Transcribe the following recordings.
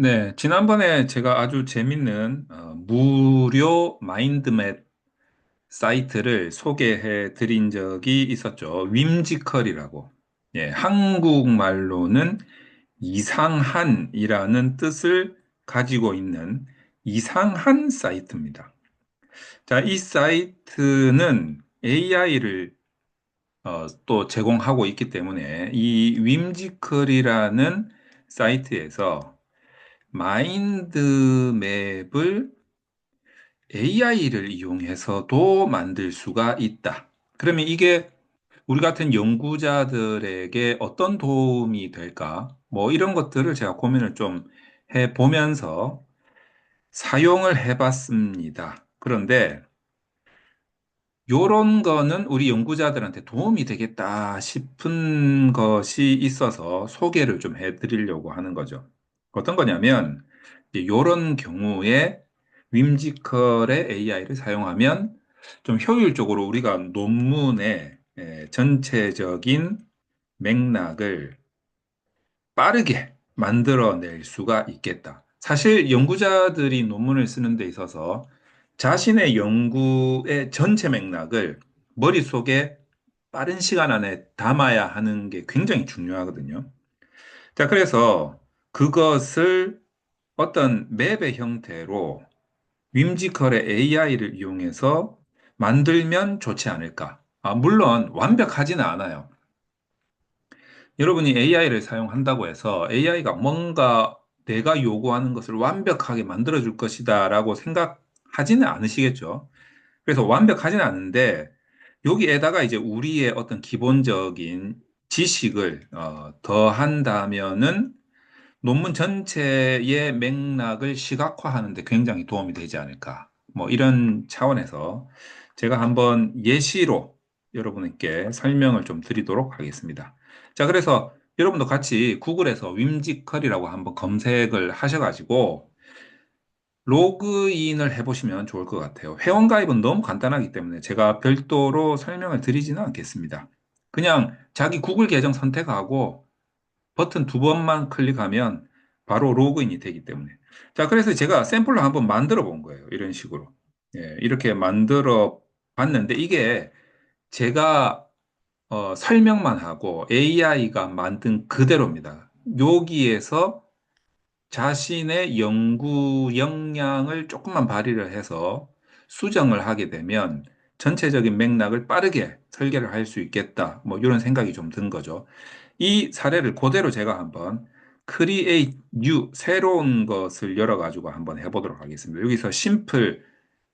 네, 지난번에 제가 아주 재밌는 어, 무료 마인드맵 사이트를 소개해 드린 적이 있었죠. 윈지컬이라고. 예, 한국말로는 이상한이라는 뜻을 가지고 있는 이상한 사이트입니다. 자, 이 사이트는 AI를 또 제공하고 있기 때문에 이 윈지컬이라는 사이트에서 마인드맵을 AI를 이용해서도 만들 수가 있다. 그러면 이게 우리 같은 연구자들에게 어떤 도움이 될까? 뭐 이런 것들을 제가 고민을 좀 해보면서 사용을 해봤습니다. 그런데 요런 거는 우리 연구자들한테 도움이 되겠다 싶은 것이 있어서 소개를 좀 해드리려고 하는 거죠. 어떤 거냐면 이런 경우에 윈지컬의 AI를 사용하면 좀 효율적으로 우리가 논문의 전체적인 맥락을 빠르게 만들어낼 수가 있겠다. 사실 연구자들이 논문을 쓰는 데 있어서 자신의 연구의 전체 맥락을 머릿속에 빠른 시간 안에 담아야 하는 게 굉장히 중요하거든요. 자, 그래서 그것을 어떤 맵의 형태로 윈지컬의 AI를 이용해서 만들면 좋지 않을까. 아, 물론 완벽하지는 않아요. 여러분이 AI를 사용한다고 해서 AI가 뭔가 내가 요구하는 것을 완벽하게 만들어줄 것이다 라고 생각하지는 않으시겠죠. 그래서 완벽하지는 않은데 여기에다가 이제 우리의 어떤 기본적인 지식을 어, 더한다면은 논문 전체의 맥락을 시각화하는 데 굉장히 도움이 되지 않을까. 뭐 이런 차원에서 제가 한번 예시로 여러분께 설명을 좀 드리도록 하겠습니다. 자, 그래서 여러분도 같이 구글에서 윈지컬이라고 한번 검색을 하셔가지고 로그인을 해보시면 좋을 것 같아요. 회원가입은 너무 간단하기 때문에 제가 별도로 설명을 드리지는 않겠습니다. 그냥 자기 구글 계정 선택하고 버튼 두 번만 클릭하면 바로 로그인이 되기 때문에. 자, 그래서 제가 샘플로 한번 만들어 본 거예요. 이런 식으로. 예, 이렇게 만들어 봤는데 이게 제가 어, 설명만 하고 AI가 만든 그대로입니다. 여기에서 자신의 연구 역량을 조금만 발휘를 해서 수정을 하게 되면 전체적인 맥락을 빠르게 설계를 할 수 있겠다. 뭐 이런 생각이 좀 든 거죠. 이 사례를 그대로 제가 한번 create new 새로운 것을 열어 가지고 한번 해보도록 하겠습니다. 여기서 심플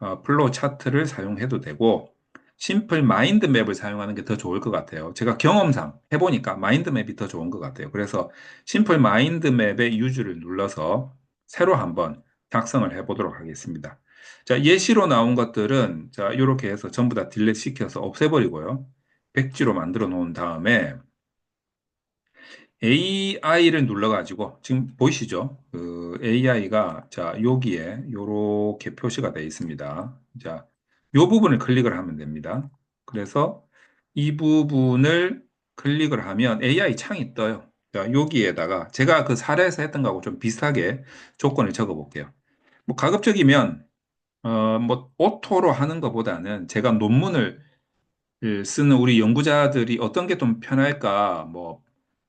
어, 플로우 차트를 사용해도 되고 심플 마인드 맵을 사용하는 게 더 좋을 것 같아요. 제가 경험상 해보니까 마인드 맵이 더 좋은 것 같아요. 그래서 심플 마인드 맵의 유즈를 눌러서 새로 한번 작성을 해보도록 하겠습니다. 자, 예시로 나온 것들은 자, 이렇게 해서 전부 다 딜렛 시켜서 없애버리고요. 백지로 만들어 놓은 다음에 AI를 눌러가지고 지금 보이시죠? 그 AI가 자 여기에 이렇게 표시가 되어 있습니다. 자, 요 부분을 클릭을 하면 됩니다. 그래서 이 부분을 클릭을 하면 AI 창이 떠요. 자, 여기에다가 제가 그 사례에서 했던 거하고 좀 비슷하게 조건을 적어 볼게요. 뭐 가급적이면 어, 뭐 오토로 하는 것보다는 제가 논문을 쓰는 우리 연구자들이 어떤 게 좀 편할까 뭐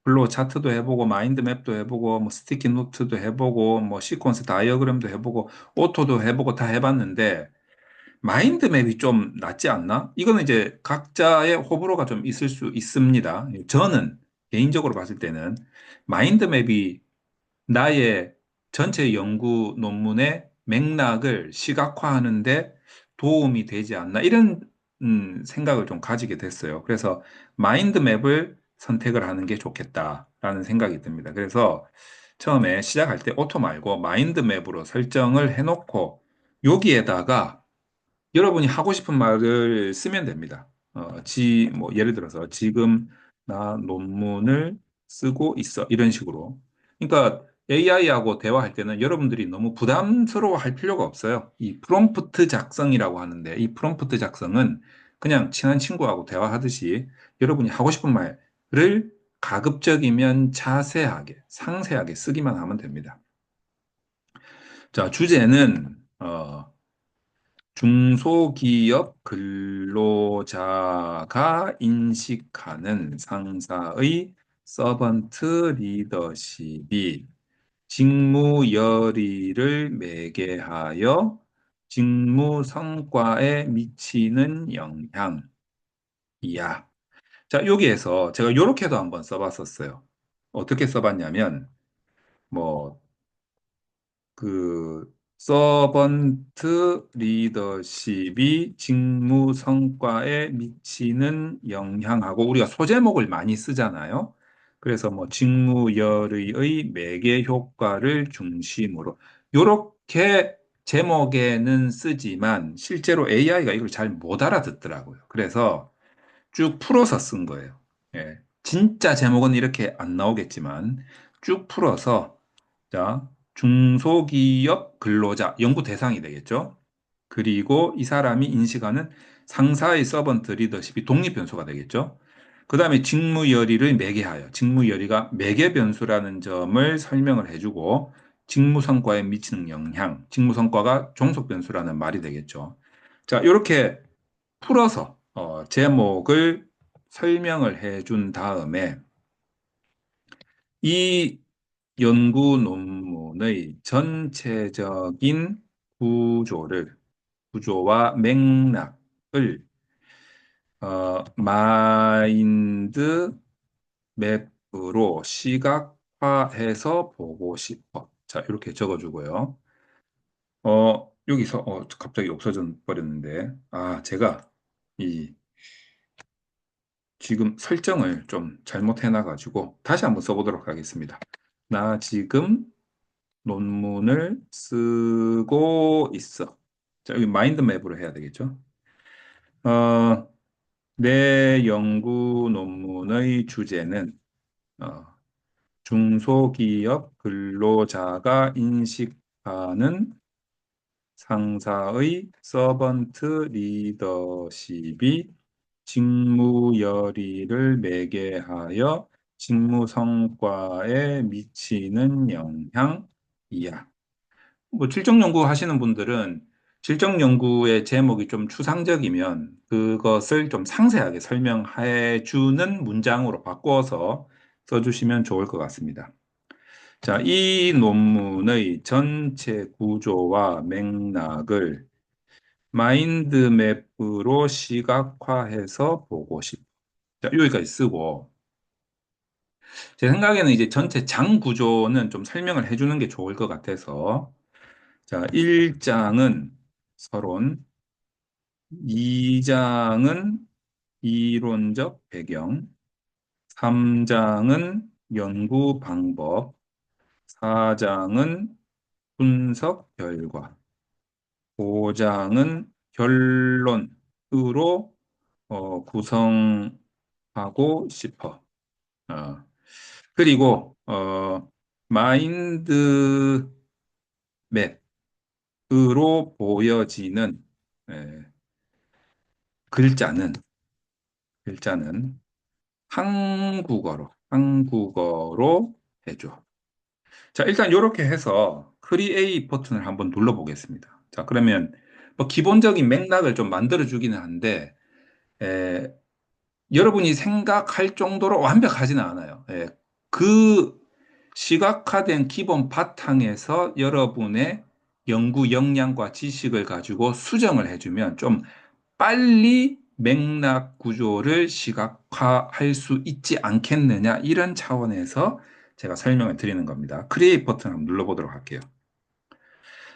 블로 차트도 해보고 마인드맵도 해보고 뭐 스티키 노트도 해보고 뭐 시퀀스 다이어그램도 해보고 오토도 해보고 다 해봤는데 마인드맵이 좀 낫지 않나? 이거는 이제 각자의 호불호가 좀 있을 수 있습니다. 저는 개인적으로 봤을 때는 마인드맵이 나의 전체 연구 논문의 맥락을 시각화하는데 도움이 되지 않나 이런 음, 생각을 좀 가지게 됐어요. 그래서 마인드맵을 선택을 하는 게 좋겠다라는 생각이 듭니다. 그래서 처음에 시작할 때 오토 말고 마인드맵으로 설정을 해놓고 여기에다가 여러분이 하고 싶은 말을 쓰면 됩니다. 어, 지, 뭐, 예를 들어서 지금 나 논문을 쓰고 있어. 이런 식으로. 그러니까 AI하고 대화할 때는 여러분들이 너무 부담스러워 할 필요가 없어요. 이 프롬프트 작성이라고 하는데 이 프롬프트 작성은 그냥 친한 친구하고 대화하듯이 여러분이 하고 싶은 말를 가급적이면 자세하게, 상세하게 쓰기만 하면 됩니다. 자, 주제는 어, 중소기업 근로자가 인식하는 상사의 서번트 리더십이 직무 열의를 매개 하여 직무 성과에 미치는 영향 이야. 자, 여기에서 제가 이렇게도 한번 써봤었어요. 어떻게 써봤냐면, 뭐, 그 서번트 리더십이 직무 성과에 미치는 영향하고 우리가 소제목을 많이 쓰잖아요. 그래서 뭐 직무열의의 매개 효과를 중심으로 이렇게 제목에는 쓰지만 실제로 AI가 이걸 잘 못 알아듣더라고요. 그래서 쭉 풀어서 쓴 거예요. 예. 진짜 제목은 이렇게 안 나오겠지만 쭉 풀어서 자, 중소기업 근로자, 연구 대상이 되겠죠. 그리고 이 사람이 인식하는 상사의 서번트 리더십이 독립 변수가 되겠죠. 그 다음에 직무열의를 매개하여, 직무열의가 매개 변수라는 점을 설명을 해주고, 직무 성과에 미치는 영향, 직무 성과가 종속 변수라는 말이 되겠죠. 자, 이렇게 풀어서 어, 제목을 설명을 해 준 다음에 이 연구 논문의 전체적인 구조를, 구조와 맥락을 어, 마인드 맵으로 시각화해서 보고 싶어. 자, 이렇게 적어주고요. 어, 여기서 어, 갑자기 없어져 버렸는데, 아, 제가 이 지금 설정을 좀 잘못해놔 가지고 다시 한번 써보도록 하겠습니다. 나 지금 논문을 쓰고 있어. 자, 여기 마인드맵으로 해야 되겠죠? 어, 내 연구 논문의 주제는 어, 중소기업 근로자가 인식하는 상사의 서번트 리더십이 직무 열의를 매개하여 직무 성과에 미치는 영향이야. 뭐 질적 연구 하시는 분들은 질적 연구의 제목이 좀 추상적이면 그것을 좀 상세하게 설명해 주는 문장으로 바꿔서 써주시면 좋을 것 같습니다. 자, 이 논문의 전체 구조와 맥락을 마인드맵으로 시각화해서 보고 싶어. 자, 여기까지 쓰고 제 생각에는 이제 전체 장 구조는 좀 설명을 해주는 게 좋을 것 같아서 자, 1장은 서론, 2장은 이론적 배경, 3장은 연구 방법, 4장은 분석 결과, 5장은 결론으로 어, 구성하고 싶어. 어, 그리고 어, 마인드 맵 으로 보여지는 에, 글자는 글자는 한국어로 한국어로 해줘. 자, 일단 이렇게 해서 크리에이 버튼을 한번 눌러보겠습니다. 자, 그러면 뭐 기본적인 맥락을 좀 만들어 주기는 한데 에, 여러분이 생각할 정도로 완벽하지는 않아요. 예, 그 시각화된 기본 바탕에서 여러분의 연구 역량과 지식을 가지고 수정을 해주면 좀 빨리 맥락 구조를 시각화할 수 있지 않겠느냐 이런 차원에서 제가 설명을 드리는 겁니다. 크리에이트 버튼 한번 눌러보도록 할게요.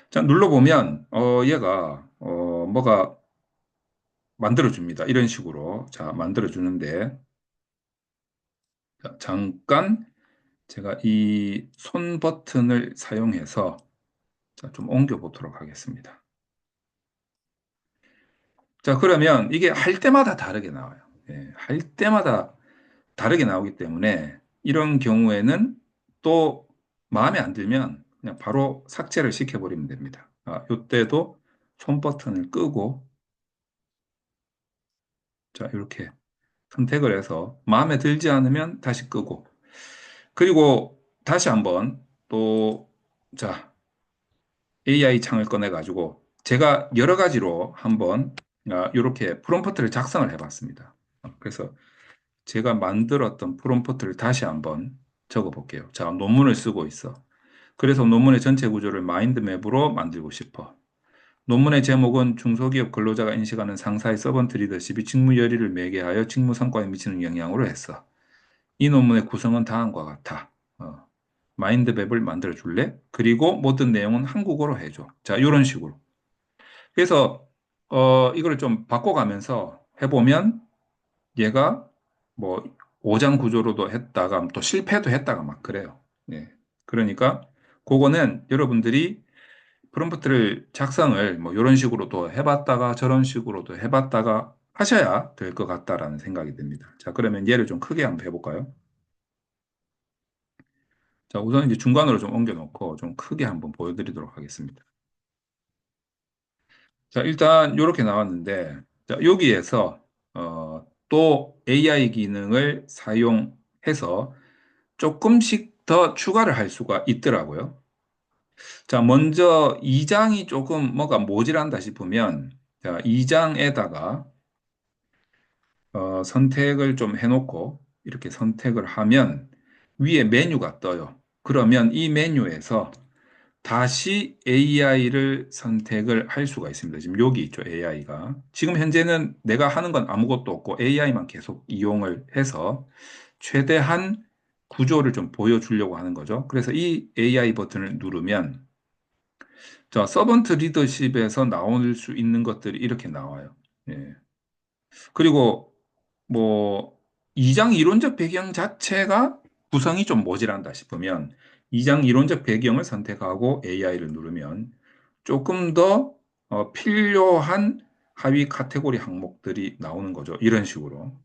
자, 눌러보면 어, 얘가 어, 뭐가 만들어줍니다. 이런 식으로 자 만들어주는데 잠깐 제가 이 손 버튼을 사용해서 좀 옮겨 보도록 하겠습니다. 자, 그러면 이게 할 때마다 다르게 나와요. 예, 할 때마다 다르게 나오기 때문에 이런 경우에는 또 마음에 안 들면 그냥 바로 삭제를 시켜버리면 됩니다. 아, 이때도 손 버튼을 끄고 자, 이렇게 선택을 해서 마음에 들지 않으면 다시 끄고 그리고 다시 한번 또 자, AI 창을 꺼내 가지고 제가 여러 가지로 한번 이렇게 프롬프트를 작성을 해봤습니다. 그래서 제가 만들었던 프롬프트를 다시 한번 적어 볼게요. 자, 논문을 쓰고 있어. 그래서 논문의 전체 구조를 마인드맵으로 만들고 싶어. 논문의 제목은 중소기업 근로자가 인식하는 상사의 서번트 리더십이 직무 열의를 매개하여 직무 성과에 미치는 영향으로 했어. 이 논문의 구성은 다음과 같아. 어, 마인드맵을 만들어 줄래? 그리고 모든 내용은 한국어로 해줘. 자, 이런 식으로. 그래서 어, 이걸 좀 바꿔가면서 해보면 얘가 뭐 5장 구조로도 했다가 또 실패도 했다가 막 그래요. 예. 그러니까 그거는 여러분들이 프롬프트를 작성을 뭐 이런 식으로도 해봤다가 저런 식으로도 해봤다가 하셔야 될 것 같다라는 생각이 듭니다. 자, 그러면 얘를 좀 크게 한번 해볼까요? 자, 우선 이제 중간으로 좀 옮겨놓고 좀 크게 한번 보여드리도록 하겠습니다. 자, 일단 이렇게 나왔는데, 자, 여기에서 어, 또 AI 기능을 사용해서 조금씩 더 추가를 할 수가 있더라고요. 자, 먼저 2장이 조금 뭐가 모질한다 싶으면 자, 2장에다가 어, 선택을 좀 해놓고 이렇게 선택을 하면 위에 메뉴가 떠요. 그러면 이 메뉴에서 다시 AI를 선택을 할 수가 있습니다. 지금 여기 있죠, AI가. 지금 현재는 내가 하는 건 아무것도 없고 AI만 계속 이용을 해서 최대한 구조를 좀 보여주려고 하는 거죠. 그래서 이 AI 버튼을 누르면 자, 서번트 리더십에서 나올 수 있는 것들이 이렇게 나와요. 예. 그리고 뭐 2장 이론적 배경 자체가 구성이 좀 모질한다 싶으면 2장 이론적 배경을 선택하고 AI를 누르면 조금 더 어, 필요한 하위 카테고리 항목들이 나오는 거죠. 이런 식으로.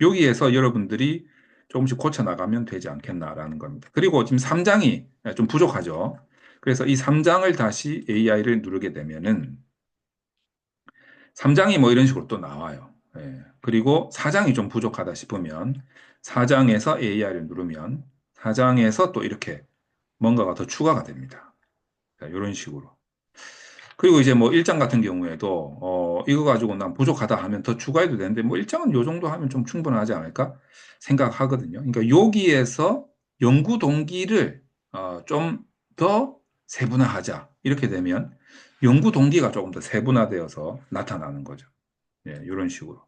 여기에서 여러분들이 조금씩 고쳐 나가면 되지 않겠나라는 겁니다. 그리고 지금 3장이 좀 부족하죠. 그래서 이 3장을 다시 AI를 누르게 되면은 3장이 뭐 이런 식으로 또 나와요. 예. 그리고 4장이 좀 부족하다 싶으면 4장에서 AI를 누르면 4장에서 또 이렇게 뭔가가 더 추가가 됩니다. 자, 이런 식으로. 그리고 이제 뭐 1장 같은 경우에도 어, 이거 가지고 난 부족하다 하면 더 추가해도 되는데 뭐 1장은 요 정도 하면 좀 충분하지 않을까 생각하거든요. 그러니까 여기에서 연구 동기를 어, 좀 더 세분화하자. 이렇게 되면 연구 동기가 조금 더 세분화되어서 나타나는 거죠. 예, 이런 식으로.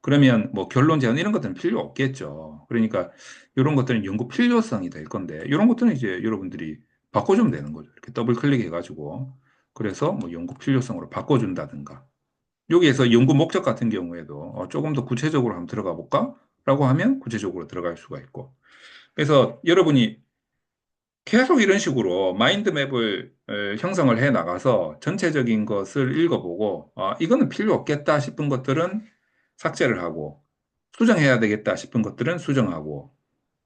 그러면 뭐 결론 제안 이런 것들은 필요 없겠죠. 그러니까 이런 것들은 연구 필요성이 될 건데 이런 것들은 이제 여러분들이 바꿔주면 되는 거죠. 이렇게 더블 클릭해가지고 그래서 뭐 연구 필요성으로 바꿔준다든가 여기에서 연구 목적 같은 경우에도 어, 조금 더 구체적으로 한번 들어가 볼까? 라고 하면 구체적으로 들어갈 수가 있고 그래서 여러분이 계속 이런 식으로 마인드맵을 형성을 해 나가서 전체적인 것을 읽어보고 아, 이거는 필요 없겠다 싶은 것들은 삭제를 하고 수정해야 되겠다 싶은 것들은 수정하고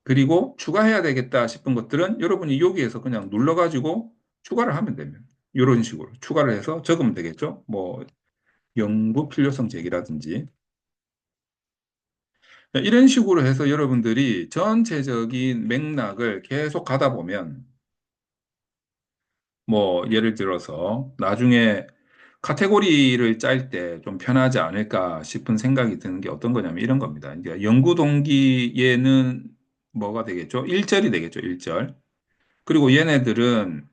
그리고 추가해야 되겠다 싶은 것들은 여러분이 여기에서 그냥 눌러가지고 추가를 하면 되면 이런 식으로 추가를 해서 적으면 되겠죠. 뭐 연구 필요성 제기라든지 이런 식으로 해서 여러분들이 전체적인 맥락을 계속 가다 보면 뭐 예를 들어서 나중에 카테고리를 짤 때 좀 편하지 않을까 싶은 생각이 드는 게 어떤 거냐면 이런 겁니다. 이제 연구 동기에는 뭐가 되겠죠? 1절이 되겠죠, 1절. 그리고 얘네들은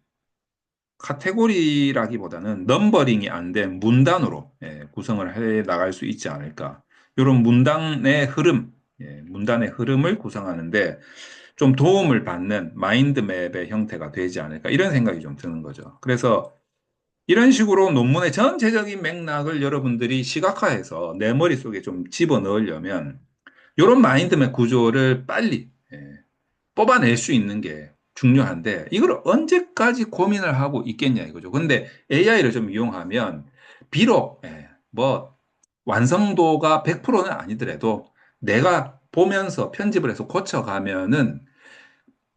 카테고리라기보다는 넘버링이 안 된 문단으로 예, 구성을 해 나갈 수 있지 않을까. 이런 문단의 흐름, 예, 문단의 흐름을 구성하는데 좀 도움을 받는 마인드맵의 형태가 되지 않을까 이런 생각이 좀 드는 거죠. 그래서 이런 식으로 논문의 전체적인 맥락을 여러분들이 시각화해서 내 머릿속에 좀 집어넣으려면 이런 마인드맵 구조를 빨리 예, 뽑아낼 수 있는 게 중요한데 이걸 언제까지 고민을 하고 있겠냐 이거죠. 근데 AI를 좀 이용하면 비록 예, 뭐 완성도가 100%는 아니더라도 내가 보면서 편집을 해서 고쳐가면은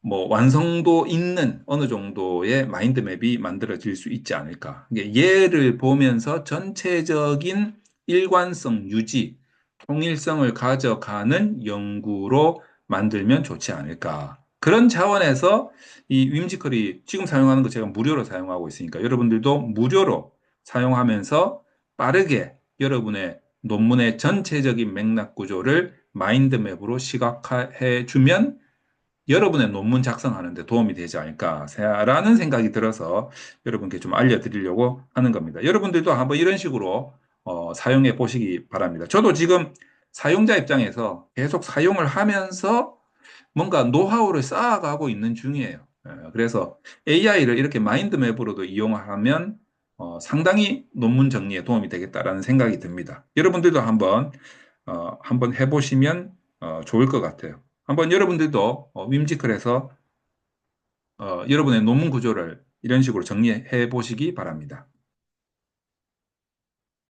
뭐 완성도 있는 어느 정도의 마인드맵이 만들어질 수 있지 않을까. 얘를 보면서 전체적인 일관성 유지, 통일성을 가져가는 연구로 만들면 좋지 않을까. 그런 차원에서 이 윈지컬이 지금 사용하는 거 제가 무료로 사용하고 있으니까 여러분들도 무료로 사용하면서 빠르게 여러분의 논문의 전체적인 맥락 구조를 마인드맵으로 시각화해 주면 여러분의 논문 작성하는데 도움이 되지 않을까라는 생각이 들어서 여러분께 좀 알려드리려고 하는 겁니다. 여러분들도 한번 이런 식으로 어, 사용해 보시기 바랍니다. 저도 지금 사용자 입장에서 계속 사용을 하면서 뭔가 노하우를 쌓아가고 있는 중이에요. 예, 그래서 AI를 이렇게 마인드맵으로도 이용하면 어, 상당히 논문 정리에 도움이 되겠다라는 생각이 듭니다. 여러분들도 한번 어, 한번 해보시면 어, 좋을 것 같아요. 한번 여러분들도 어, 윈지컬에서 어, 여러분의 논문 구조를 이런 식으로 정리해 보시기 바랍니다.